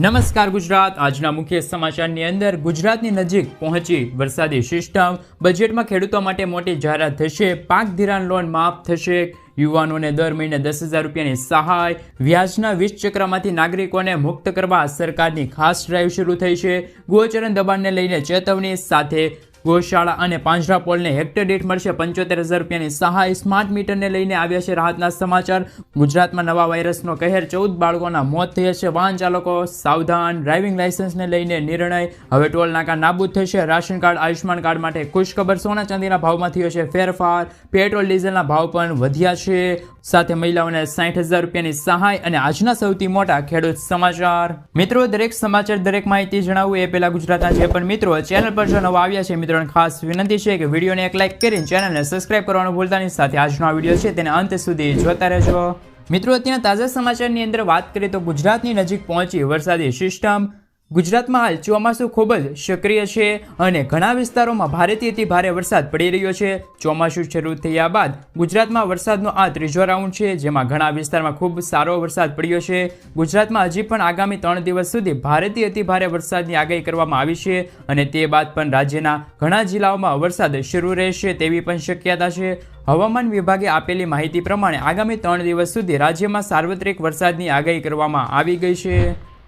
નમસ્કાર ગુજરાત. આજના મુખ્ય સમાચારની અંદર ગુજરાતની નજીક પહોંચી વરસાદી સિસ્ટમ. બજેટમાં ખેડૂતો માટે મોટી જાહેરાત થશે. પાક ધિરાણ લોન માફ થશે. યુવાનોને દર મહિને દસ હજાર રૂપિયાની સહાય. વ્યાજના વીસ ચક્રમાંથી નાગરિકોને મુક્ત કરવા સરકારની ખાસ ડ્રાઈવ શરૂ થઈ છે. ગોચરણ દબાણને લઈને ચેતવણી સાથે ગોશાળા અને પાંજરા પોલને હેક્ટર દીઠ મળશે પંચોતેર હજાર રૂપિયાની સહાય. સ્માર્ટ મીટરને લઈને આવ્યા છે રાહતના સમાચાર. ગુજરાતમાં નવા વાયરસનો કહેર, ચૌદ બાળકોના મોત થયા છે. વાહન ચાલકો સાવધાન, ડ્રાઇવિંગ લાઇસન્સને લઈને નિર્ણય. હવે ટોલ નાકા નાબૂદ થશે. રાશન કાર્ડ આયુષ્માન કાર્ડ માટે ખુશખબર સોના ચાંદીના ભાવમાં થયો છે ફેરફાર. પેટ્રોલ, ડીઝલના ભાવ પણ વધ્યા છે. સાથે મહિલાઓને સાઠ હજાર રૂપિયાની સહાય અને આજના સૌથી મોટા ખેડૂત સમાચાર. મિત્રો, દરેક સમાચાર, દરેક માહિતી જણાવવું એ પહેલા ગુજરાતના જે પણ મિત્રો ચેનલ પર જો નવા આવ્યા છે, મિત્રોને ખાસ વિનંતી છે કે વિડીયોને એક લાઇક કરીને ચેનલને સબસ્ક્રાઇબ કરવાનું ભૂલતા નહીં. સાથે આજનો આ વીડિયો છે તેને અંત સુધી જોતા રહેજો. મિત્રો, અત્યારના તાજા સમાચારની અંદર વાત કરીએ તો ગુજરાતની નજીક પહોંચી વરસાદી સિસ્ટમ. ગુજરાતમાં હાલ ચોમાસું ખૂબ જ સક્રિય છે અને ઘણા વિસ્તારોમાં ભારેથી ભારે વરસાદ પડી રહ્યો છે. ચોમાસું શરૂ થયા બાદ ગુજરાતમાં વરસાદનો આ ત્રીજો રાઉન્ડ છે, જેમાં ઘણા વિસ્તારમાં ખૂબ સારો વરસાદ પડ્યો છે. ગુજરાતમાં હજી પણ આગામી ત્રણ દિવસ સુધી ભારેથી ભારે વરસાદની આગાહી કરવામાં આવી છે અને તે બાદ પણ રાજ્યના ઘણા જિલ્લાઓમાં વરસાદ શરૂ રહેશે તેવી પણ શક્યતા છે. હવામાન વિભાગે આપેલી માહિતી પ્રમાણે આગામી ત્રણ દિવસ સુધી રાજ્યમાં સાર્વત્રિક વરસાદની આગાહી કરવામાં આવી ગઈ છે.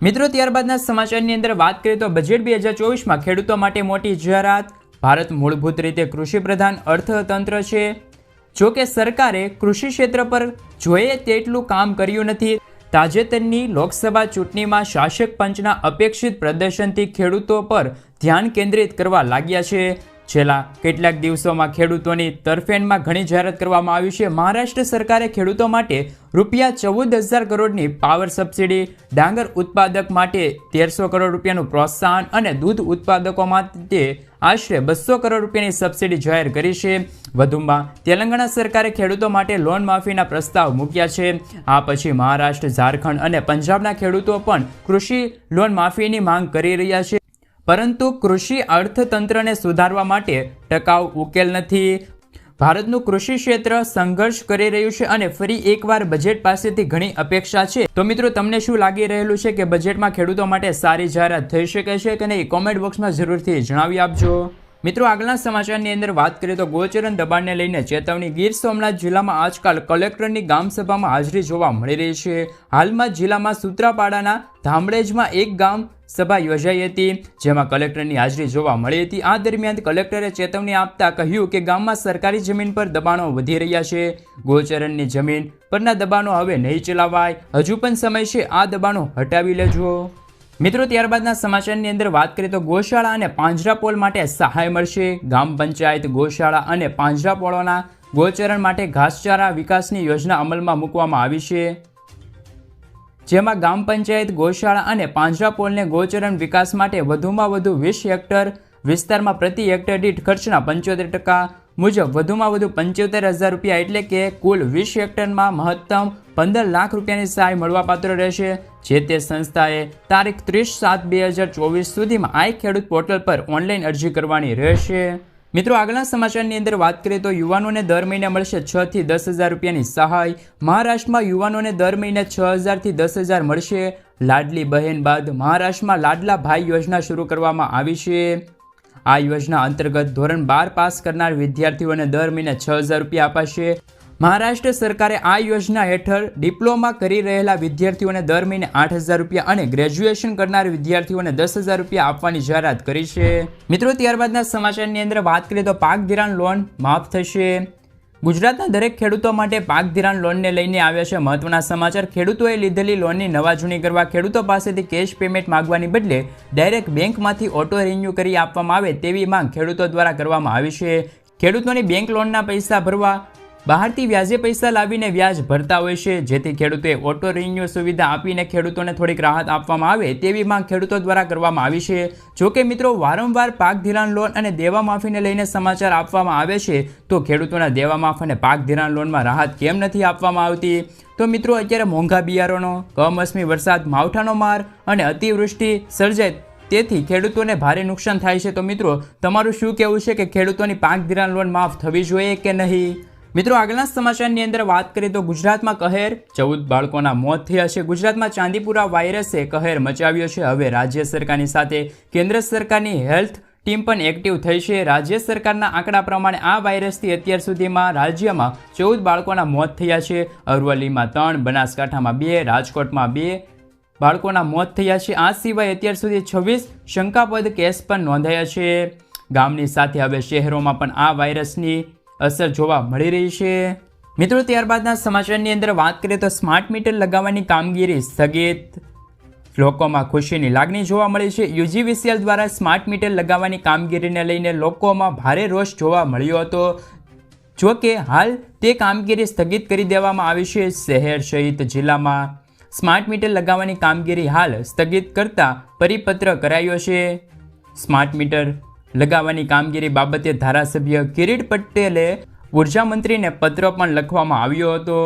મિત્રો, ત્યારબાદના સમાચારની અંદર વાત કરીએ તો બજેટ બે હજાર ચોવીસમાં ખેડૂતો માટે મોટી જાહેરાત. ભારત મૂળભૂત રીતે કૃષિ પ્રધાન અર્થતંત્ર છે. જો કે સરકારે કૃષિ ક્ષેત્ર પર જોઈએ તેટલું કામ કર્યું નથી. તાજેતરની લોકસભા ચૂંટણીમાં શાસક પંચના અપેક્ષિત પ્રદર્શનથી ખેડૂતો પર ધ્યાન કેન્દ્રિત કરવા લાગ્યા છે. છેલ્લા કેટલાક દિવસોમાં ખેડૂતોની તરફેણમાં ઘણી જાહેરાત કરવામાં આવી છે. મહારાષ્ટ્ર સરકારે ખેડૂતો માટે રૂપિયા ચૌદ હજાર કરોડની પાવર સબસિડી, ડાંગર ઉત્પાદક માટે તેરસો કરોડ રૂપિયાનું પ્રોત્સાહન અને દૂધ ઉત્પાદકો માટે આશરે બસો કરોડ રૂપિયાની સબસિડી જાહેર કરી છે. વધુમાં તેલંગાણા સરકારે ખેડૂતો માટે લોન માફીના પ્રસ્તાવ મૂક્યા છે. આ પછી મહારાષ્ટ્ર, ઝારખંડ અને પંજાબના ખેડૂતો પણ કૃષિ લોન માફીની માંગ કરી રહ્યા છે. પરંતુ કૃષિ અર્થતંત્રને સુધારવા માટે ટકાઉ ઉકેલ નથી. ભારતનું કૃષિ ક્ષેત્ર સંઘર્ષ કરી રહ્યું છે અને ફરી એકવાર બજેટ પાસેથી ઘણી અપેક્ષા છે. તો મિત્રો, તમને શું લાગી રહેલું છે કે બજેટમાં ખેડૂતો માટે સારી જાહેરાત થઈ શકે છે કે નહીં? કોમેન્ટ બોક્સમાં જરૂરથી જણાવી આપજો. મિત્રો આગલા સમાચારની અંદર વાત કરીએ તો ગોચરણ દબાણને લઈને ચેતવણી ગીર સોમનાથ જિલ્લામાં આજકાલ કલેક્ટરની ગામસભામાં હાજરી જોવા મળી રહી છે. હાલમાં જિલ્લામાં સૂત્રાપાડાના ધામડેજમાં એક ગામ સભા યોજાઈ હતી, જેમાં કલેક્ટરની હાજરી જોવા મળી હતી. આ દરમિયાન કલેક્ટરે ચેતવણી આપતા કહ્યું કે ગામમાં સરકારી જમીન પર દબાણો વધી રહ્યા છે. ગોચરણની જમીન પરના દબાણો હવે નહીં ચલાવાય. હજુ પણ સમય છે, આ દબાણો હટાવી લેજો. મિત્રો, ત્યારબાદના સમાચારની અંદર વાત કરીએ તો ગૌશાળા અને પાંજરાપોળ માટે સહાય મળશે. ગામ પંચાયત, ગૌશાળા અને પાંજરાપોળોના ગોચરણ માટે ઘાસચારા વિકાસની યોજના અમલમાં મૂકવામાં આવી છે. જેમાં ગામ પંચાયત, ગૌશાળા અને પાંજરાપોળને ગોચરણ વિકાસ માટે વધુમાં વધુ વીસ હેક્ટર વિસ્તારમાં પ્રતિ હેક્ટર દીઠ ખર્ચના પંચોતેર ટકા મુજબ વધુમાં વધુ પંચોતેર હજાર રૂપિયા એટલે કે કુલ વીસ હેક્ટરમાં મહત્તમ પંદર લાખ રૂપિયાની સહાય મળવાપાત્ર રહેશે, જે તે સંસ્થાએ તારીખ ત્રીસ સાત બે હજાર ચોવીસ સુધીમાં આઈ ખેડૂત પોર્ટલ પર ઓનલાઈન અરજી કરવાની રહેશે. મિત્રો આગલા સમાચારની અંદર વાત કરીએ તો યુવાનોને દર મહિને મળશે છ થી દસ હજાર રૂપિયાની સહાય. મહારાષ્ટ્રમાં યુવાનોને દર મહિને છ હજારથી દસ હજાર મળશે. લાડલી બહેન બાદ મહારાષ્ટ્રમાં લાડલા ભાઈ યોજના શરૂ કરવામાં આવી છે. આ યોજના અંતર્ગત ધોરણ બાર પાસ કરનાર વિદ્યાર્થીઓને દર મહિને છ હજાર રૂપિયા અપાશે. મહારાષ્ટ્ર સરકારે આ યોજના હેઠળ ડિપ્લોમા કરી રહેલા વિદ્યાર્થીઓને દર મહિને આઠ હજાર રૂપિયા અને ગ્રેજ્યુએશન કરનાર વિદ્યાર્થીઓને દસ હજાર રૂપિયા આપવાની જાહેરાત કરી છે. મિત્રો, ત્યારબાદના સમાચારની અંદર વાત કરીએ તો પાક ધિરાણ લોન માફ થશે. ગુજરાતના દરેક ખેડૂતો માટે પાક ધિરાણ લોનને લઈને આવ્યા છે મહત્વના સમાચાર. ખેડૂતોએ લીધેલી લોનની નવા જૂની કરવા ખેડૂતો પાસેથી કેશ પેમેન્ટ માંગવાની બદલે ડાયરેક્ટ બેંકમાંથી ઓટો રિન્યૂ કરી આપવામાં આવે તેવી માંગ ખેડૂતો દ્વારા કરવામાં આવી છે. ખેડૂતોની બેંક લોનના પૈસા ભરવા બહારથી વ્યાજે પૈસા લાવીને વ્યાજ ભરતા હોય છે. જેથી ખેડૂતોએ ઓટો રિન્યુ સુવિધા આપીને ખેડૂતોને થોડીક રાહત આપવામાં આવે તેવી માંગ ખેડૂતો દ્વારા કરવામાં આવી છે. જો કે મિત્રો, વારંવાર પાક ધિરાણ લોન અને દેવા માફીને લઈને સમાચાર આપવામાં આવે છે, તો ખેડૂતોના દેવા માફ અને પાક ધિરાણ લોનમાં રાહત કેમ નથી આપવામાં આવતી? તો મિત્રો, અત્યારે મોંઘા બિયારણો, કમોસમી વરસાદ, માવઠાનો માર અને અતિવૃષ્ટિ સર્જાય તેથી ખેડૂતોને ભારે નુકસાન થાય છે. તો મિત્રો, તમારું શું કહેવું છે કે ખેડૂતોની પાક ધિરાણ લોન માફ થવી જોઈએ કે નહીં? મિત્રો, આગળના સમાચારની અંદર વાત કરીએ તો ગુજરાતમાં કહેર, ચૌદ બાળકોના મોત થયા છે. ગુજરાતમાં ચાંદીપુરા વાયરસે કહેર મચાવ્યો છે. હવે રાજ્ય સરકારની સાથે કેન્દ્ર સરકારની હેલ્થ ટીમ પણ એક્ટિવ થઈ છે. રાજ્ય સરકારના આંકડા પ્રમાણે આ વાયરસથી અત્યાર સુધીમાં રાજ્યમાં ચૌદ બાળકોના મોત થયા છે. અરવલ્લીમાં ત્રણ, બનાસકાંઠામાં બે, રાજકોટમાં બે બાળકોના મોત થયા છે. આ સિવાય અત્યાર સુધી છવ્વીસ શંકાપદ કેસ પણ નોંધાયા છે. ગામની સાથે હવે શહેરોમાં પણ આ વાયરસની અસર જોવા મળી રહી છે. મિત્રો, ત્યારબાદના સમાચારની અંદર વાત કરીએ તો સ્માર્ટ મીટર લગાવવાની કામગીરી સ્થગિત. લોકોમાં ખુશીની લાગણી જોવા મળી છે. યુજીવીસીએલ દ્વારા સ્માર્ટ મીટર લગાવવાની કામગીરીને લઈને લોકોમાં ભારે રોષ જોવા મળ્યો હતો. જો કે, હાલ તે કામગીરી સ્થગિત કરી દેવામાં આવી છે શહેર સહિત જિલ્લામાં. સ્માર્ટ મીટર લગાવવાની કામગીરી હાલ સ્થગિત કરતા પરિપત્ર કરાયો છે. સ્માર્ટ મીટર લગાવવાની કામગીરી બાબતે ધારાસભ્ય કિરીટ પટેલે ઊર્જા મંત્રીને પત્ર પણ લખવામાં આવ્યો હતો.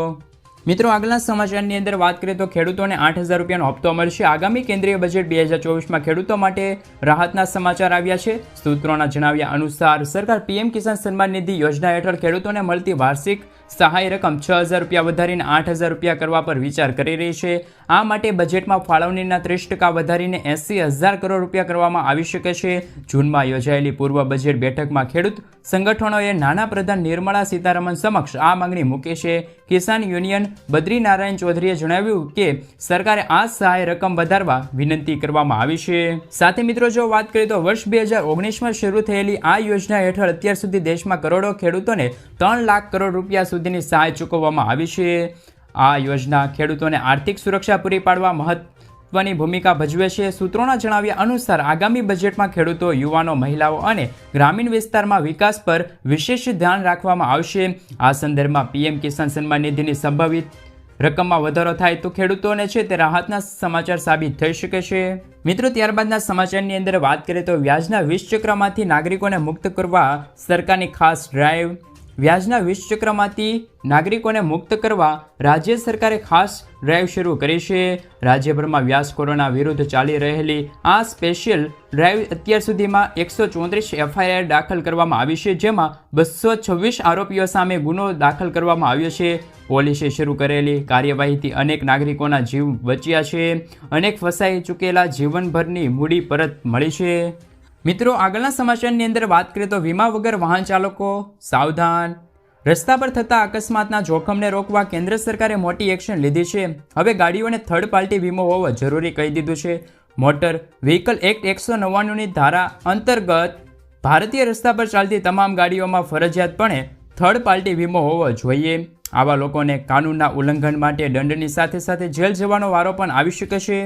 મિત્રો આગલા સમાચારની અંદર વાત કરીએ તો ખેડૂતોને આઠ હજાર રૂપિયાનો હપ્તો મળશે. આગામી કેન્દ્રીય બજેટ બે હજાર ચોવીસમાં ખેડૂતો માટે રાહતના સમાચાર આવ્યા છે. સૂત્રોના જણાવ્યા અનુસાર સરકાર પીએમ કિસાન સન્માન નિધિ યોજના હેઠળ ખેડૂતોને મળતી વાર્ષિક સહાય રકમ છ હજાર રૂપિયા વધારીને આઠ હજાર રૂપિયા કરવા પર વિચાર કરી રહી છે. આ માટે બજેટમાં ફાળવણીના ત્રીસ ટકા વધારીને એંસી હજાર કરોડ રૂપિયા કરવામાં આવી શકે છે. જૂનમાં યોજાયેલી પૂર્વ બજેટ બેઠકમાં ખેડૂત સંગઠનોએ નાણાં પ્રધાન નિર્મળા સીતારમણ સમક્ષ આ માંગણી મૂકી છે. કિસાન યુનિયન બદ્રીનારાયણ ચૌધરીએ જણાવ્યું કે સરકારે આ સહાય રકમ વધારવા વિનંતી કરવામાં આવી છે. સાથે મિત્રો, જો વાત કરીએ તો વર્ષ બે હજાર ઓગણીસમાં શરૂ થયેલી આ યોજના હેઠળ અત્યાર સુધી દેશમાં કરોડો ખેડૂતોને ત્રણ લાખ કરોડ રૂપિયા સુધીની સહાય ચૂકવવામાં આવી છે. આ યોજના ખેડૂતોને આર્થિક સુરક્ષા પૂરી પાડવા મહત્વની ભૂમિકા ભજવે છે. સૂત્રોના જણાવ્યા અનુસાર, આગામી બજેટમાં ખેડૂતો, યુવાનો, મહિલાઓ અને ગ્રામીણ વિસ્તારમાં વિકાસ પર વિશેષ ધ્યાન રાખવામાં આવશે. આ સંદર્ભમાં પીએમ કિસાન સન્માન નિધિની સંભવિત રકમમાં વધારો થાય તો ખેડૂતોને છે તે રાહતના સમાચાર સાબિત થઈ શકે છે. મિત્રો, ત્યારબાદના સમાચારની અંદર વાત કરીએ તો વ્યાજના વીસ ચક્રમાંથી નાગરિકોને મુક્ત કરવા સરકારની ખાસ ડ્રાઈવ વ્યાજના વીસ ચક્રમાંથી નાગરિકોને મુક્ત કરવા રાજ્ય સરકારે ખાસ ડ્રાઈવ શરૂ કરી છે. રાજ્યભરમાં વ્યાજખોરોના વિરુદ્ધ ચાલી રહેલી આ સ્પેશિયલ ડ્રાઈવ અત્યાર સુધીમાં એકસો ચોત્રીસ એફઆઈઆર દાખલ કરવામાં આવી છે, જેમાં બસો છવ્વીસ આરોપીઓ સામે ગુનો દાખલ કરવામાં આવ્યો છે. પોલીસે શરૂ કરેલી કાર્યવાહીથી અનેક નાગરિકોના જીવ બચ્યા છે. અનેક ફસાઈ ચૂકેલા જીવનભરની મૂડી પરત મળી છે. મિત્રો, આગળના સમાચારની અંદર વાત કરીએ તો વીમા વગર વાહન ચાલકો સાવધાન. રસ્તા પર થતા અકસ્માતના જોખમને રોકવા કેન્દ્ર સરકારે મોટી એક્શન લીધી છે. હવે ગાડીઓને થર્ડ પાર્ટી વીમો હોવો જરૂરી કહી દીધું છે. મોટર વ્હીકલ એક્ટ એકસો નવ્વાણુંની ધારા અંતર્ગત ભારતીય રસ્તા પર ચાલતી તમામ ગાડીઓમાં ફરજિયાતપણે થર્ડ પાર્ટી વીમો હોવો જોઈએ. આવા લોકોને કાનૂનના ઉલ્લંઘન માટે દંડની સાથે સાથે જેલ જવાનો વારો પણ આવી શકે છે.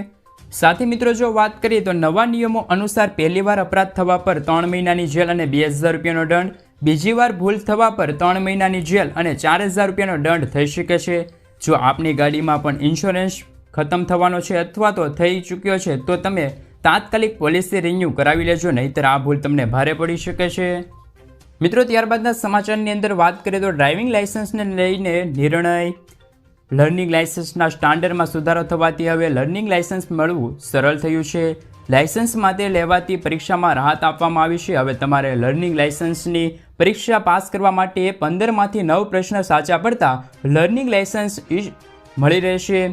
સાથે મિત્રો, જો વાત કરીએ તો નવા નિયમો અનુસાર પહેલીવાર અપરાધ થવા પર ત્રણ મહિનાની જેલ અને બે હજાર રૂપિયાનો દંડ. બીજી વાર ભૂલ થવા પર ત્રણ મહિનાની જેલ અને ચાર હજાર રૂપિયાનો દંડ થઈ શકે છે. જો આપની ગાડીમાં પણ ઇન્સ્યોરન્સ ખતમ થવાનો છે અથવા તો થઈ ચૂક્યો છે, તો તમે તાત્કાલિક પોલિસી રિન્યૂ કરાવી લેજો, નહીંતર આ ભૂલ તમને ભારે પડી શકે છે. મિત્રો, ત્યારબાદના સમાચારની અંદર વાત કરીએ તો ડ્રાઇવિંગ લાઇસન્સને લઈને નિર્ણય લર્નિંગ લાઇસન્સના સ્ટાન્ડર્ડમાં સુધારો થવાથી હવે લર્નિંગ લાઇસન્સ મળવું સરળ થયું છે. લાઇસન્સ માટે લેવાતી પરીક્ષામાં રાહત આપવામાં આવી છે. હવે તમારે લર્નિંગ લાઇસન્સની પરીક્ષા પાસ કરવા માટે પંદરમાંથી નવ પ્રશ્ન સાચા પડતા લર્નિંગ લાઇસન્સ ઇસ- મળી રહેશે.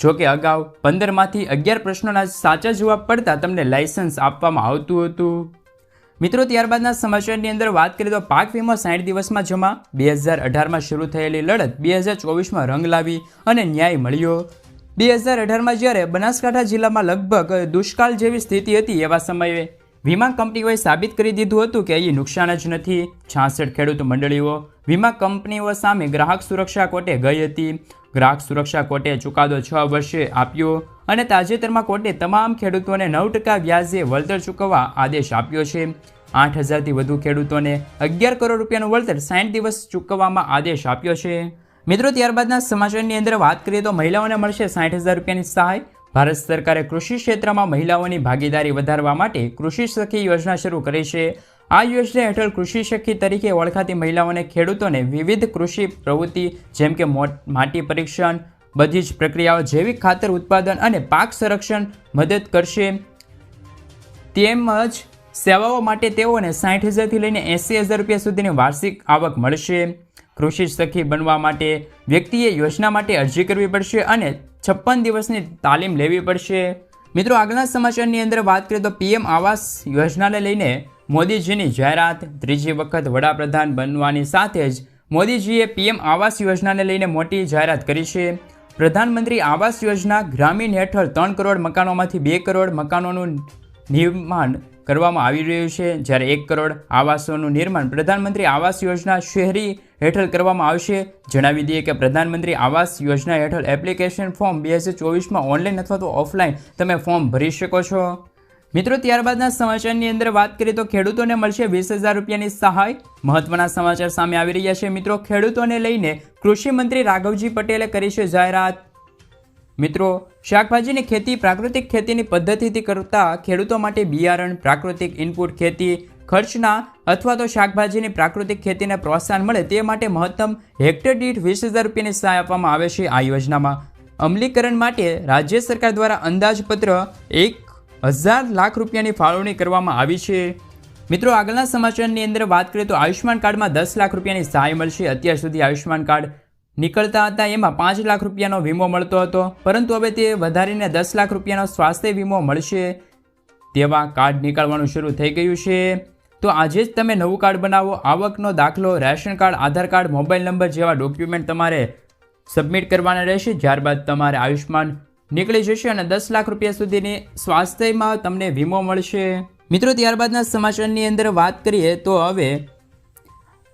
જો કે અગાઉ પંદરમાંથી અગિયાર પ્રશ્નોના સાચા જવાબ પડતા તમને લાઇસન્સ આપવામાં આવતું હતું. મિત્રો, ત્યારબાદના સમાચારની અંદર વાત કરીએ તો પાક વીમો સાઠ દિવસમાં જમા, બે હજાર અઢારમાં શરૂ થયેલી લડત, બે હજાર ચોવીસમાં રંગ લાવી અને ન્યાય મળ્યો. બે હજાર અઢારમાં જ્યારે બનાસકાંઠા જિલ્લામાં લગભગ દુષ્કાળ જેવી સ્થિતિ હતી એવા સમયે વીમા કંપનીઓએ સાબિત કરી દીધું હતું કે અહીં નુકસાન જ નથી. છાસઠ ખેડૂત મંડળીઓ વીમા કંપનીઓ સામે ગ્રાહક સુરક્ષા કોર્ટે ગઈ હતી. ગ્રાહક સુરક્ષા કોર્ટે ચુકાદો છ વર્ષે આપ્યો અને તાજેતરમાં કોર્ટે તમામ ખેડૂતોને નવ ટકા વ્યાજે વળતર ચૂકવવા આદેશ આપ્યો છે. આઠ હજારથી વધુ ખેડૂતોને અગિયાર કરોડ રૂપિયાનું વળતર સાઠ દિવસ ચૂકવવામાં આદેશ આપ્યો છે. મિત્રો, ત્યારબાદના સમાચારની અંદર વાત કરીએ તો મહિલાઓને મળશે સાઠ હજાર રૂપિયાની સહાય. ભારત સરકારે કૃષિ ક્ષેત્રમાં મહિલાઓની ભાગીદારી વધારવા માટે કૃષિ સખી યોજના શરૂ કરી છે. આ યોજના હેઠળ કૃષિ શક્તિ તરીકે ઓળખાતી મહિલાઓને ખેડૂતોને વિવિધ કૃષિ પ્રવૃત્તિ, જેમ કે માટી પરીક્ષણ, બધી જ પ્રક્રિયાઓ જૈવિક ખાતર ઉત્પાદન અને પાક સંરક્ષણ મદદ કરશે. તેમજ સેવાઓ માટે તેઓને સાઠ હજારથી લઈને એંસી હજાર રૂપિયા સુધીની વાર્ષિક આવક મળશે. કૃષિ સખી બનવા માટે વ્યક્તિએ યોજના માટે અરજી કરવી પડશે અને છપ્પન દિવસની તાલીમ લેવી પડશે. મિત્રો, આગળના સમાચારની અંદર વાત કરીએ તો પીએમ આવાસ યોજનાને લઈને મોદીજીની જાહેરાત ત્રીજી વખત વડાપ્રધાન બનવાની સાથે જ મોદીજીએ પીએમ આવાસ યોજનાને લઈને મોટી જાહેરાત કરી છે. પ્રધાનમંત્રી આવાસ યોજના ગ્રામીણ હેઠળ ત્રણ કરોડ મકાનોમાંથી બે કરોડ મકાનોનું નિર્માણ કરવામાં આવી રહ્યું છે. જ્યારે એક કરોડ આવાસોનું નિર્માણ પ્રધાનમંત્રી આવાસ યોજના શહેરી હેઠળ કરવામાં આવશે. જણાવી દઈએ કે પ્રધાનમંત્રી આવાસ યોજના હેઠળ એપ્લિકેશન ફોર્મ બે હજાર ચોવીસમાં ઓનલાઈન અથવા તો ઓફલાઈન તમે ફોર્મ ભરી શકો છો. મિત્રો, ત્યારબાદના સમાચારની અંદર વાત કરીએ તો ખેડૂતોને મળશે વીસ હજાર રૂપિયાની સહાય. મહત્વના સમાચાર સામે આવી રહ્યા છે મિત્રો, ખેડૂતોને લઈને કૃષિ મંત્રી રાઘવજી પટેલે કરી છે જાહેરાત. મિત્રો, શાકભાજીની ખેતી પ્રાકૃતિક ખેતીની પદ્ધતિથી કરતા ખેડૂતો માટે બિયારણ, પ્રાકૃતિક ઇનપુટ ખેતી, ખર્ચના અથવા તો શાકભાજીની પ્રાકૃતિક ખેતીને પ્રોત્સાહન મળે તે માટે મહત્તમ હેક્ટર દીઠ વીસ હજાર રૂપિયાની સહાય આપવામાં આવે છે આ યોજનામાં. અમલીકરણ માટે રાજ્ય સરકાર દ્વારા અંદાજપત્ર એક હજાર લાખ રૂપિયાની ફાળવણી કરવામાં આવી છે. મિત્રો, આગળના સમાચારની અંદર વાત કરીએ તો આયુષ્યમાન કાર્ડમાં દસ લાખ રૂપિયાની સહાય મળશે. અત્યાર સુધી આયુષ્યમાન કાર્ડ નીકળતા હતા, એમાં પાંચ લાખ રૂપિયાનો વીમો મળતો હતો. પરંતુ હવે તે વધારીને દસ લાખ રૂપિયાનો સ્વાસ્થ્ય વીમો મળશે. તેવા કાર્ડ નીકળવાનું શરૂ થઈ ગયું છે. તો આજે જ તમે નવું કાર્ડ બનાવો. આવકનો દાખલો, ration card, Aadhaar card, mobile number જેવા ડોક્યુમેન્ટ તમારે સબમિટ કરવાના રહેશે. ત્યારબાદ તમારે આયુષ્યમાન નીકળી જશે અને દસ લાખ રૂપિયા સુધીની સ્વાસ્થ્યમાં તમને વીમો મળશે. મિત્રો, ત્યારબાદના સમાચારની અંદર વાત કરીએ તો હવે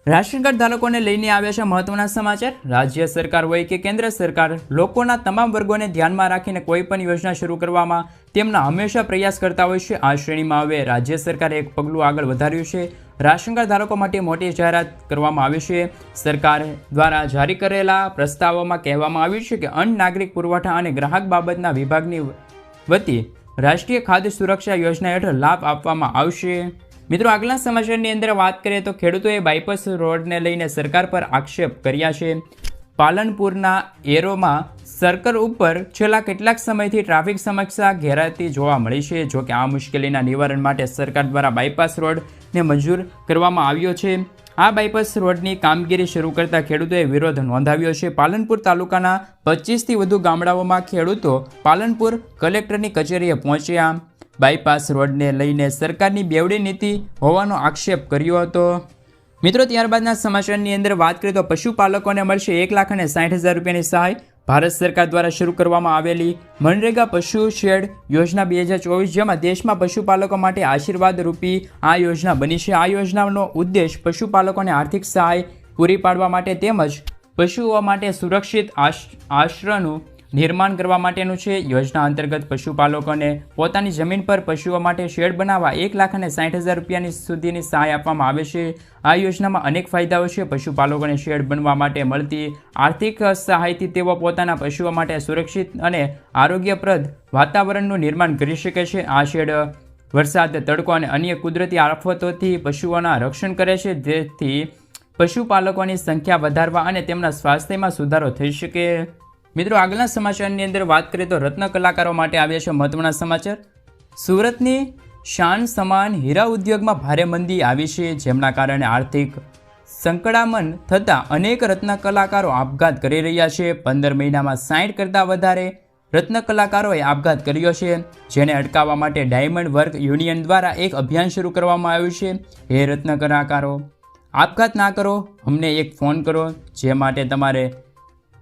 રાશન કાર્ડ ધારકોને લઈને આવ્યા છે મહત્વના સમાચાર. રાજ્ય સરકાર હોય કે કેન્દ્ર સરકાર, લોકોના તમામ વર્ગોને ધ્યાનમાં રાખીને કોઈ પણ યોજના શરૂ કરવામાં તેમના હંમેશા પ્રયાસ કરતા હોય છે. આ શ્રેણીમાં હવે રાજ્ય સરકારે એક પગલું આગળ વધાર્યું છે. રાશન કાર્ડ ધારકો માટે મોટી જાહેરાત કરવામાં આવી છે. સરકાર દ્વારા જારી કરેલા પ્રસ્તાવોમાં કહેવામાં આવ્યું છે કે અન્ન, નાગરિક પુરવઠા અને ગ્રાહક બાબતના વિભાગની વતી રાષ્ટ્રીય ખાદ્ય સુરક્ષા યોજના હેઠળ લાભ આપવામાં આવશે. મિત્રો, આગલા સમાચારની અંદર વાત કરીએ તો ખેડૂતોએ બાયપાસ રોડને લઈને સરકાર પર આક્ષેપ કર્યા છે. પાલનપુરના એરોમાં સર્કલ ઉપર છેલ્લા કેટલાક સમયથી ટ્રાફિક સમસ્યા ઘેરાતી જોવા મળી છે. જોકે આ મુશ્કેલીના નિવારણ માટે સરકાર દ્વારા બાયપાસ રોડને મંજૂર કરવામાં આવ્યો છે. આ બાયપાસ રોડની કામગીરી શરૂ કરતા ખેડૂતોએ વિરોધ નોંધાવ્યો છે. પાલનપુર તાલુકાના પચીસથી વધુ ગામડાઓમાં ખેડૂતો પાલનપુર કલેક્ટરની કચેરીએ પહોંચ્યા. બાયપાસ રોડને લઈને સરકારની બેવડી નીતિ હોવાનો આક્ષેપ કર્યો હતો. મિત્રો, ત્યારબાદના સમાચારની અંદર વાત કરીએ તો પશુપાલકોને મળશે એક લાખ અને સાઠ હજાર રૂપિયાની સહાય ભારત સરકાર દ્વારા શરૂ કરવામાં આવેલી મનરેગા પશુ શેડ યોજના બે હજાર ચોવીસ, જેમાં દેશમાં પશુપાલકો માટે આશીર્વાદ રૂપી આ યોજના બની છે. આ યોજનાનો ઉદ્દેશ પશુપાલકોને આર્થિક સહાય પૂરી પાડવા માટે તેમજ પશુઓ માટે સુરક્ષિત આશ આશ્રયનું નિર્માણ કરવા માટેનું છે. યોજના અંતર્ગત પશુપાલકોને પોતાની જમીન પર પશુઓ માટે શેડ બનાવવા એક લાખ અને સાઠ હજાર રૂપિયાની સુધીની સહાય આપવામાં આવે છે. આ યોજનામાં અનેક ફાયદાઓ છે. પશુપાલકોને શેડ બનવા માટે મળતી આર્થિક સહાયથી તેઓ પોતાના પશુઓ માટે સુરક્ષિત અને આરોગ્યપ્રદ વાતાવરણનું નિર્માણ કરી શકે છે. આ શેડ વરસાદ, તડકો અને અન્ય કુદરતી આફતોથી પશુઓના રક્ષણ કરે છે. જેથી પશુપાલકોની સંખ્યા વધારવા અને તેમના સ્વાસ્થ્યમાં સુધારો થઈ શકે. મિત્રો, આગળના સમાચારની અંદર વાત કરીએ તો રત્ન કલાકારો માટે આવ્યા છે મહત્વના સમાચાર. સુરતની શાન સમાન હીરા ઉદ્યોગમાં ભારે મંદી આવી છે, જેમના કારણે આર્થિક સંકળામણ થતાં અનેક રત્ન કલાકારો આપઘાત કરી રહ્યા છે. પંદર મહિનામાં સાઠ કરતાં વધારે રત્ન કલાકારોએ આપઘાત કર્યો છે, જેને અટકાવવા માટે ડાયમંડ વર્ક યુનિયન દ્વારા એક અભિયાન શરૂ કરવામાં આવ્યું છે. હે રત્ન કલાકારો, આપઘાત ના કરો, અમને એક ફોન કરો, જે માટે તમારે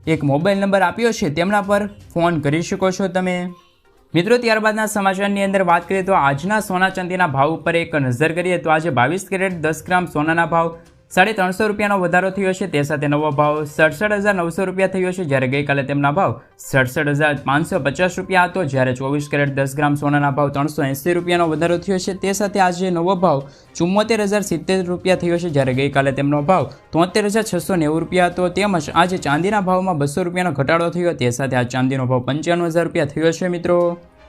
એક મોબાઈલ નંબર આપ્યો છે, તેમના પર ફોન કરી શકો છો તમે. મિત્રો, ત્યારબાદના સમાચારની અંદર વાત કરીએ તો આજના સોના ચાંદીના ભાવ ઉપર એક નજર કરીએ તો આજે બાવીસ કેરેટ દસ ગ્રામ સોનાના ભાવ સાડી ત્રણસો રૂપિયાનો વધારો થયો છે. તે સાથે નવો ભાવ સડસઠ હજાર નવસો રૂપિયા થયો છે. જ્યારે ગઈકાલે તેમના ભાવ સડસઠ હજાર પાંચસો પચાસ રૂપિયા હતો. જ્યારે ચોવીસ કેરેટ દસ ગ્રામ સોનાના ભાવ ત્રણસો એંસી રૂપિયાનો વધારો થયો છે. તે સાથે આજે નવો ભાવ ચુમ્મોતેર હજાર સિત્તેર રૂપિયા થયો છે. જ્યારે ગઈકાલે તેમનો ભાવ તોતેર હજાર છસો નેવું રૂપિયા હતો. તેમજ આજે ચાંદીના ભાવમાં બસો રૂપિયાનો ઘટાડો થયો. તે સાથે આ ચાંદીનો ભાવ પંચાણું હજાર રૂપિયા થયો છે, મિત્રો.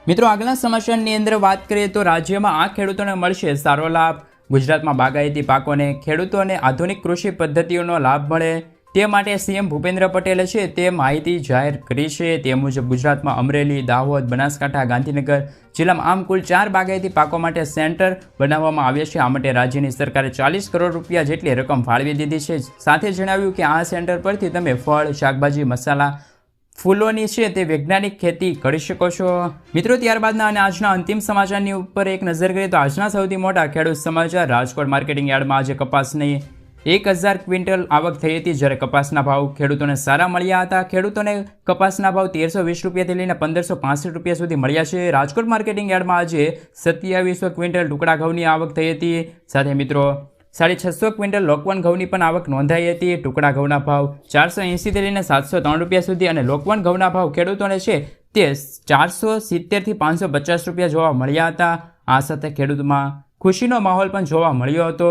મિત્રો આગલા સમાચારની અંદર વાત કરીએ તો રાજ્યમાં આ ખેડૂતોને મળશે સારો લાભ. ગુજરાતમાં બાગાયતી પાકોને ખેડૂતોને આધુનિક કૃષિ પદ્ધતિઓનો લાભ મળે તે માટે સીએમ ભૂપેન્દ્ર પટેલે છે તે માહિતી જાહેર કરી છે. તે મુજબ ગુજરાતમાં અમરેલી, દાહોદ, બનાસકાંઠા, ગાંધીનગર જિલ્લામાં આમ કુલ ચાર બાગાયતી પાકો માટે સેન્ટર બનાવવામાં આવ્યા છે. આ માટે રાજ્યની સરકારે ચાલીસ કરોડ રૂપિયા જેટલી રકમ ફાળવી દીધી છે. સાથે જણાવ્યું કે આ સેન્ટર પરથી તમે ફળ, શાકભાજી, મસાલા ફૂલોની છે તે વૈજ્ઞાનિક ખેતી કરી શકો છો. મિત્રો, ત્યારબાદના અને આજના અંતિમ સમાચારની ઉપર એક નજર કરીએ તો આજના સૌથી મોટા ખેડૂત સમાચાર, રાજકોટ માર્કેટિંગ યાર્ડમાં આજે કપાસની એક હજાર ક્વિન્ટલ આવક થઈ હતી જ્યારે કપાસના ભાવ ખેડૂતોને સારા મળ્યા હતા. ખેડૂતોને કપાસના ભાવ તેરસો વીસ રૂપિયાથી લઈને પંદરસો પાસઠ રૂપિયા સુધી મળ્યા છે. રાજકોટ માર્કેટિંગ યાર્ડમાં આજે સત્યાવીસો ક્વિન્ટલ ટુકડા ઘઉંની આવક થઈ હતી. સાથે મિત્રો સાડી છસો ક્વિન્ટલ લોકવન ઘઉંની પણ આવક નોંધાઈ હતી. ટુકડા ઘઉંના ભાવ ચારસો એંસીથી લઈને સાતસો ત્રણ રૂપિયા સુધી અને લોકવન ઘઉંના ભાવ ખેડૂતોને છે તે ચારસો સિત્તેરથી પાંચસો પચાસ રૂપિયા જોવા મળ્યા હતા. આ સાથે ખેડૂતમાં ખુશીનો માહોલ પણ જોવા મળ્યો હતો.